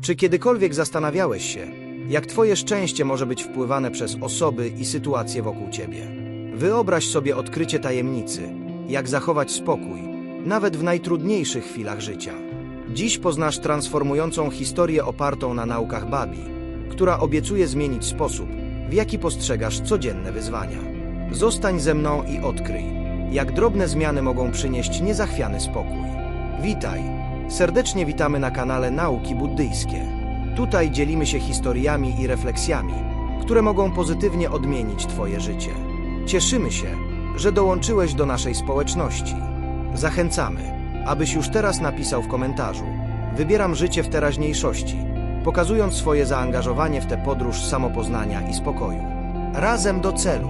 Czy kiedykolwiek zastanawiałeś się, jak Twoje szczęście może być wpływane przez osoby i sytuacje wokół Ciebie? Wyobraź sobie odkrycie tajemnicy, jak zachować spokój, nawet w najtrudniejszych chwilach życia. Dziś poznasz transformującą historię opartą na naukach Babi, która obiecuje zmienić sposób, w jaki postrzegasz codzienne wyzwania. Zostań ze mną i odkryj, jak drobne zmiany mogą przynieść niezachwiany spokój. Witaj! Serdecznie witamy na kanale Nauki Buddyjskie. Tutaj dzielimy się historiami i refleksjami, które mogą pozytywnie odmienić Twoje życie. Cieszymy się, że dołączyłeś do naszej społeczności. Zachęcamy, abyś już teraz napisał w komentarzu: Wybieram życie w teraźniejszości, pokazując swoje zaangażowanie w tę podróż samopoznania i spokoju. Razem do celu.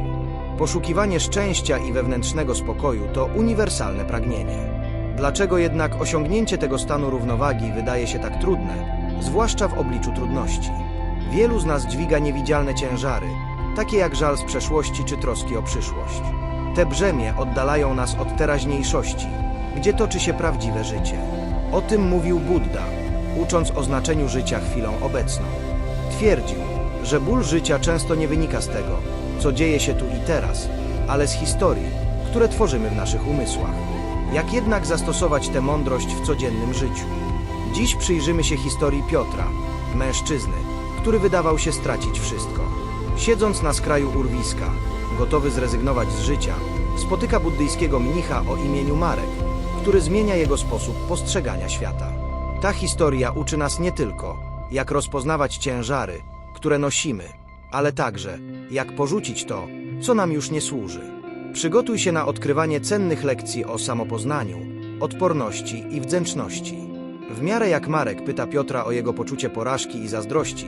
Poszukiwanie szczęścia i wewnętrznego spokoju to uniwersalne pragnienie. Dlaczego jednak osiągnięcie tego stanu równowagi wydaje się tak trudne, zwłaszcza w obliczu trudności? Wielu z nas dźwiga niewidzialne ciężary, takie jak żal z przeszłości czy troski o przyszłość. Te brzemię oddalają nas od teraźniejszości, gdzie toczy się prawdziwe życie. O tym mówił Buddha, ucząc o znaczeniu życia chwilą obecną. Twierdził, że ból życia często nie wynika z tego, co dzieje się tu i teraz, ale z historii, które tworzymy w naszych umysłach. Jak jednak zastosować tę mądrość w codziennym życiu? Dziś przyjrzymy się historii Piotra, mężczyzny, który wydawał się stracić wszystko. Siedząc na skraju urwiska, gotowy zrezygnować z życia, spotyka buddyjskiego mnicha o imieniu Marek, który zmienia jego sposób postrzegania świata. Ta historia uczy nas nie tylko, jak rozpoznawać ciężary, które nosimy, ale także, jak porzucić to, co nam już nie służy. Przygotuj się na odkrywanie cennych lekcji o samopoznaniu, odporności i wdzięczności. W miarę jak Marek pyta Piotra o jego poczucie porażki i zazdrości,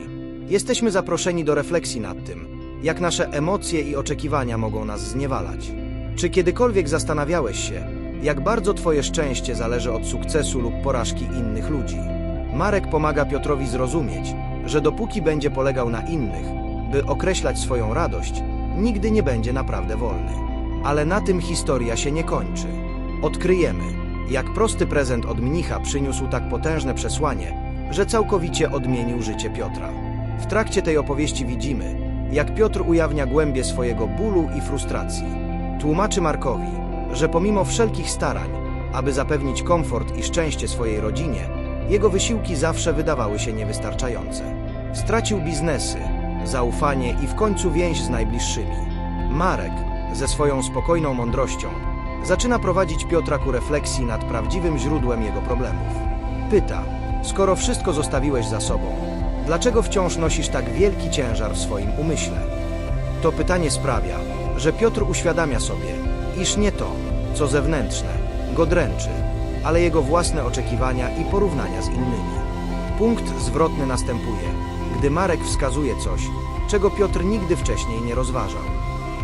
jesteśmy zaproszeni do refleksji nad tym, jak nasze emocje i oczekiwania mogą nas zniewalać. Czy kiedykolwiek zastanawiałeś się, jak bardzo Twoje szczęście zależy od sukcesu lub porażki innych ludzi? Marek pomaga Piotrowi zrozumieć, że dopóki będzie polegał na innych, by określać swoją radość, nigdy nie będzie naprawdę wolny. Ale na tym historia się nie kończy. Odkryjemy, jak prosty prezent od mnicha przyniósł tak potężne przesłanie, że całkowicie odmienił życie Piotra. W trakcie tej opowieści widzimy, jak Piotr ujawnia głębie swojego bólu i frustracji. Tłumaczy Markowi, że pomimo wszelkich starań, aby zapewnić komfort i szczęście swojej rodzinie, jego wysiłki zawsze wydawały się niewystarczające. Stracił biznesy, zaufanie i w końcu więź z najbliższymi. Marek, ze swoją spokojną mądrością, zaczyna prowadzić Piotra ku refleksji nad prawdziwym źródłem jego problemów. Pyta, skoro wszystko zostawiłeś za sobą, dlaczego wciąż nosisz tak wielki ciężar w swoim umyśle? To pytanie sprawia, że Piotr uświadamia sobie, iż nie to, co zewnętrzne, go dręczy, ale jego własne oczekiwania i porównania z innymi. Punkt zwrotny następuje, gdy Marek wskazuje coś, czego Piotr nigdy wcześniej nie rozważał.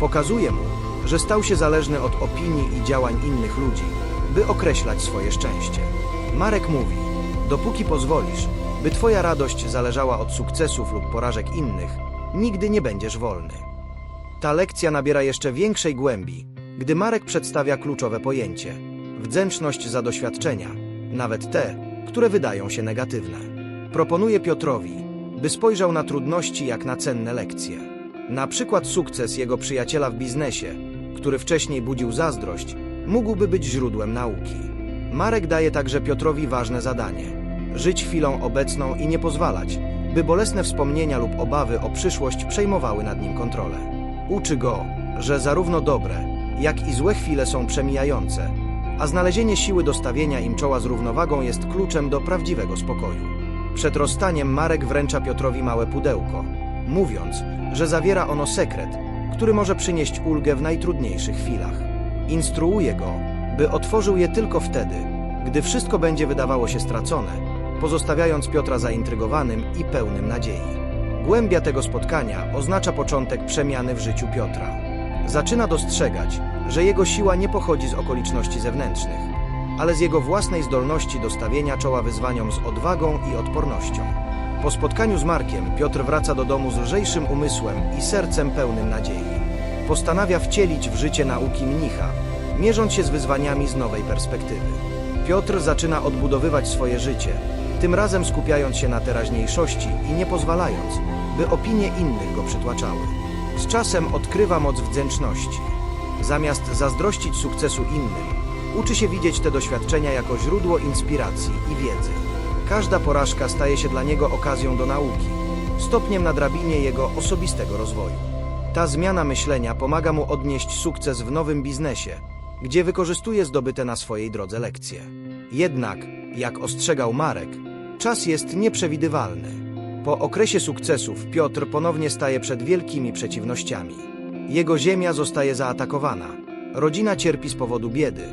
Pokazuje mu, że stał się zależny od opinii i działań innych ludzi, by określać swoje szczęście. Marek mówi: Dopóki pozwolisz, by Twoja radość zależała od sukcesów lub porażek innych, nigdy nie będziesz wolny. Ta lekcja nabiera jeszcze większej głębi, gdy Marek przedstawia kluczowe pojęcie wdzięczność za doświadczenia, nawet te, które wydają się negatywne. Proponuje Piotrowi, by spojrzał na trudności jak na cenne lekcje. Na przykład sukces jego przyjaciela w biznesie, który wcześniej budził zazdrość, mógłby być źródłem nauki. Marek daje także Piotrowi ważne zadanie: żyć chwilą obecną i nie pozwalać, by bolesne wspomnienia lub obawy o przyszłość przejmowały nad nim kontrolę. Uczy go, że zarówno dobre, jak i złe chwile są przemijające, a znalezienie siły do stawienia im czoła z równowagą jest kluczem do prawdziwego spokoju. Przed rozstaniem Marek wręcza Piotrowi małe pudełko, mówiąc, że zawiera ono sekret, który może przynieść ulgę w najtrudniejszych chwilach. Instruuje go, by otworzył je tylko wtedy, gdy wszystko będzie wydawało się stracone, pozostawiając Piotra zaintrygowanym i pełnym nadziei. Głębia tego spotkania oznacza początek przemiany w życiu Piotra. Zaczyna dostrzegać, że jego siła nie pochodzi z okoliczności zewnętrznych, ale z jego własnej zdolności do stawienia czoła wyzwaniom z odwagą i odpornością. Po spotkaniu z Markiem, Piotr wraca do domu z lżejszym umysłem i sercem pełnym nadziei. Postanawia wcielić w życie nauki mnicha, mierząc się z wyzwaniami z nowej perspektywy. Piotr zaczyna odbudowywać swoje życie, tym razem skupiając się na teraźniejszości i nie pozwalając, by opinie innych go przytłaczały. Z czasem odkrywa moc wdzięczności. Zamiast zazdrościć sukcesu innym, uczy się widzieć te doświadczenia jako źródło inspiracji i wiedzy. Każda porażka staje się dla niego okazją do nauki, stopniem na drabinie jego osobistego rozwoju. Ta zmiana myślenia pomaga mu odnieść sukces w nowym biznesie, gdzie wykorzystuje zdobyte na swojej drodze lekcje. Jednak, jak ostrzegał Marek, czas jest nieprzewidywalny. Po okresie sukcesów Piotr ponownie staje przed wielkimi przeciwnościami. Jego ziemia zostaje zaatakowana, rodzina cierpi z powodu biedy,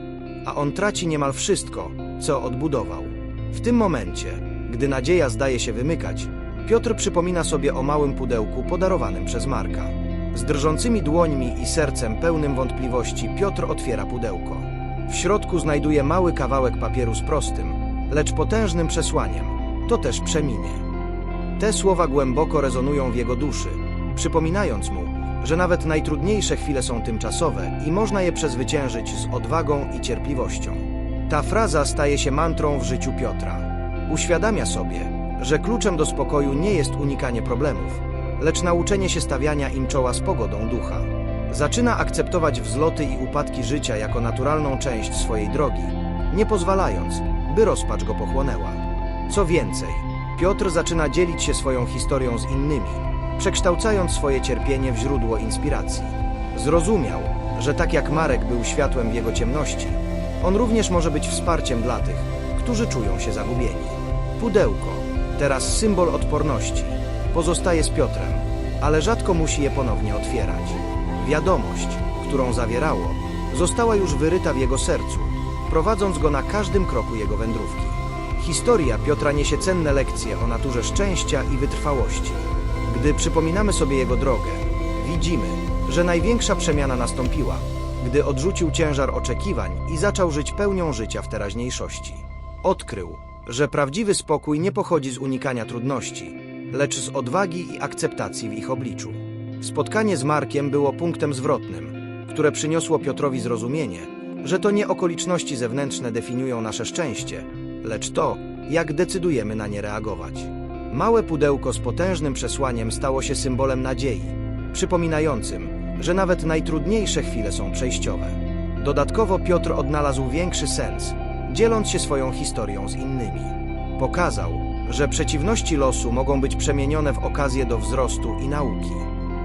a on traci niemal wszystko, co odbudował. W tym momencie, gdy nadzieja zdaje się wymykać, Piotr przypomina sobie o małym pudełku podarowanym przez Marka. Z drżącymi dłońmi i sercem pełnym wątpliwości Piotr otwiera pudełko. W środku znajduje mały kawałek papieru z prostym, lecz potężnym przesłaniem. To też przeminie. Te słowa głęboko rezonują w jego duszy, przypominając mu, że nawet najtrudniejsze chwile są tymczasowe i można je przezwyciężyć z odwagą i cierpliwością. Ta fraza staje się mantrą w życiu Piotra. Uświadamia sobie, że kluczem do spokoju nie jest unikanie problemów, lecz nauczenie się stawiania im czoła z pogodą ducha. Zaczyna akceptować wzloty i upadki życia jako naturalną część swojej drogi, nie pozwalając, by rozpacz go pochłonęła. Co więcej, Piotr zaczyna dzielić się swoją historią z innymi, przekształcając swoje cierpienie w źródło inspiracji. Zrozumiał, że tak jak Marek był światłem w jego ciemności, on również może być wsparciem dla tych, którzy czują się zagubieni. Pudełko, teraz symbol odporności, pozostaje z Piotrem, ale rzadko musi je ponownie otwierać. Wiadomość, którą zawierało, została już wyryta w jego sercu, prowadząc go na każdym kroku jego wędrówki. Historia Piotra niesie cenne lekcje o naturze szczęścia i wytrwałości. Gdy przypominamy sobie jego drogę, widzimy, że największa przemiana nastąpiła, gdy odrzucił ciężar oczekiwań i zaczął żyć pełnią życia w teraźniejszości. Odkrył, że prawdziwy spokój nie pochodzi z unikania trudności, lecz z odwagi i akceptacji w ich obliczu. Spotkanie z Markiem było punktem zwrotnym, które przyniosło Piotrowi zrozumienie, że to nie okoliczności zewnętrzne definiują nasze szczęście, lecz to, jak decydujemy na nie reagować. Małe pudełko z potężnym przesłaniem stało się symbolem nadziei, przypominającym, że nawet najtrudniejsze chwile są przejściowe. Dodatkowo Piotr odnalazł większy sens, dzieląc się swoją historią z innymi. Pokazał, że przeciwności losu mogą być przemienione w okazję do wzrostu i nauki.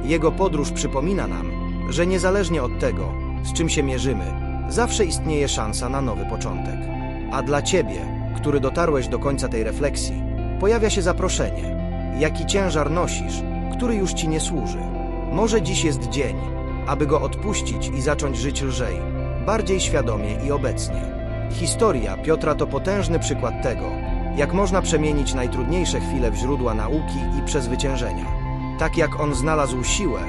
Jego podróż przypomina nam, że niezależnie od tego, z czym się mierzymy, zawsze istnieje szansa na nowy początek. A dla ciebie, który dotarłeś do końca tej refleksji, pojawia się zaproszenie. Jaki ciężar nosisz, który już ci nie służy? Może dziś jest dzień, aby go odpuścić i zacząć żyć lżej, bardziej świadomie i obecnie. Historia Piotra to potężny przykład tego, jak można przemienić najtrudniejsze chwile w źródła nauki i przezwyciężenia. Tak jak on znalazł siłę,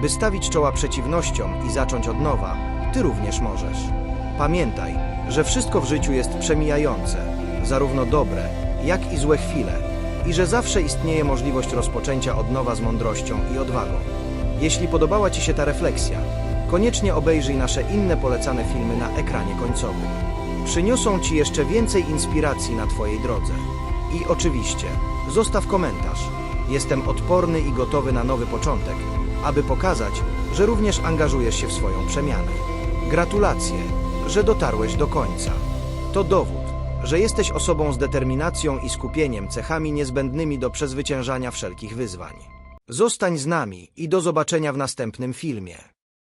by stawić czoła przeciwnościom i zacząć od nowa, ty również możesz. Pamiętaj, że wszystko w życiu jest przemijające, zarówno dobre, jak i złe chwile, i że zawsze istnieje możliwość rozpoczęcia od nowa z mądrością i odwagą. Jeśli podobała Ci się ta refleksja, koniecznie obejrzyj nasze inne polecane filmy na ekranie końcowym. Przyniosą Ci jeszcze więcej inspiracji na Twojej drodze. I oczywiście, zostaw komentarz. Jestem odporny i gotowy na nowy początek, aby pokazać, że również angażujesz się w swoją przemianę. Gratulacje, że dotarłeś do końca. To dowód, że jesteś osobą z determinacją i skupieniem, cechami niezbędnymi do przezwyciężania wszelkich wyzwań. Zostań z nami i do zobaczenia w następnym filmie.